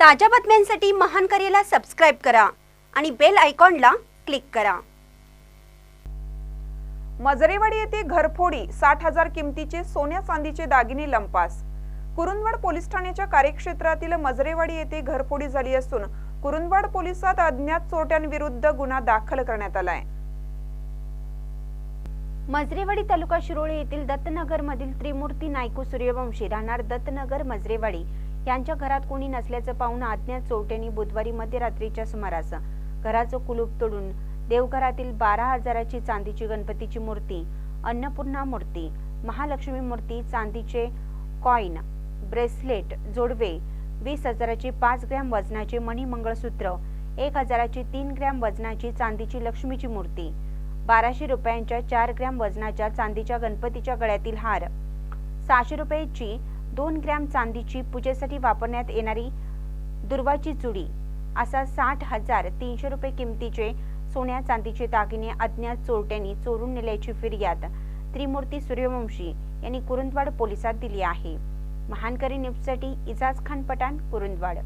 ताज्या बातम्यांसाठी महान करेला सबस्क्राईब करा आणि बेल आयकॉनला क्लिक करा. मजरेवाडी येथे घरफोडी साठ हजार किमतीचे सोन्या चांदीचे दागिने लंपास. कुरुंदवाड पोलीस ठाण्याच्या कार्यक्षेत्रातील मजरेवाडी येथे घरफोडी झाली असून कुरुंदवाड पोलिसात अज्ञात चोरट्यांविरुद्ध गुन्हा दाखल करण्यात आलाय. मजरेवाडी तालुका शिरोळे येथील दत्तनगर मधील त्रिमूर्ती नायकू सूर्यवंशी राहणार दत्तनगर मजरेवाडी. यांच्या घरात कोणी नसल्याचं पाहून अज्ञात चोरट्यांनी बुधवारी मध्यरात्रीच्या सुमारास घराचं कुलूप तोडून देवघरातील बारा हजाराची चांदीची गणपतीची मूर्ती अन्नपूर्णा मूर्ती महालक्ष्मी मूर्ती चांदीचे कॉईन ब्रेसलेट जोडवे वीस हजाराची पाच ग्रॅम वजनाचे मणी मंगळसूत्र एक हजाराची तीन ग्रॅम वजनाची चांदीची लक्ष्मीची मूर्ती बाराशे रुपयांच्या चार ग्रॅम वजनाच्या चांदीच्या गणपतीच्या गळ्यातील हार सहाशे रुपयाची दोन ग्रॅम चांदीची पूजेसाठी वापरण्यात येणारी दुर्वाची चुडी असा साठ हजार तीनशे रुपये किमतीचे सोन्या चांदीचे दागिने अज्ञात चोरट्यांनी चोरून नेल्याची फिर्याद त्रिमूर्ती सूर्यवंशी यांनी कुरुंदवाड पोलिसात दिली आहे. महानकरी न्यूजसाठी इजाज खान पठाण कुरुंदवाड.